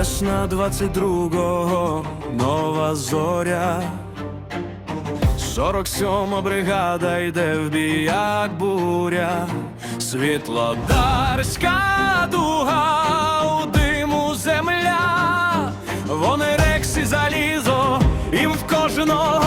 Весна 22-го, нова зоря. 47 бригада йде в біяк буря, світлодарська дуга, у диму земля, вони рексі залізо, їм в кожного.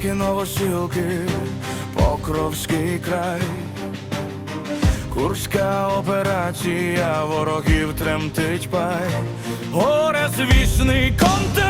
Сокольники, новосілки, Покровський край, Курська операція ворогів тремтить пай, горе звісний контент.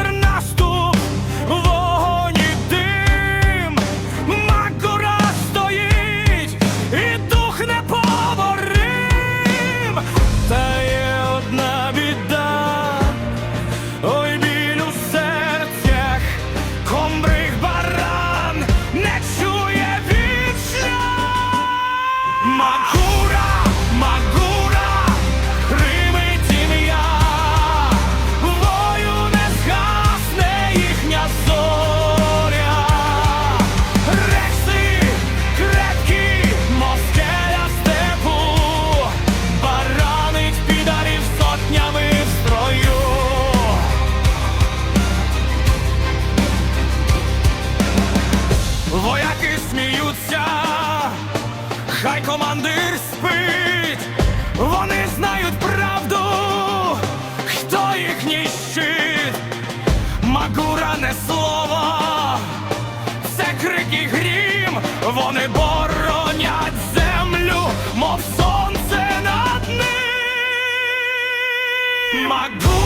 мов сонце над ним. Могу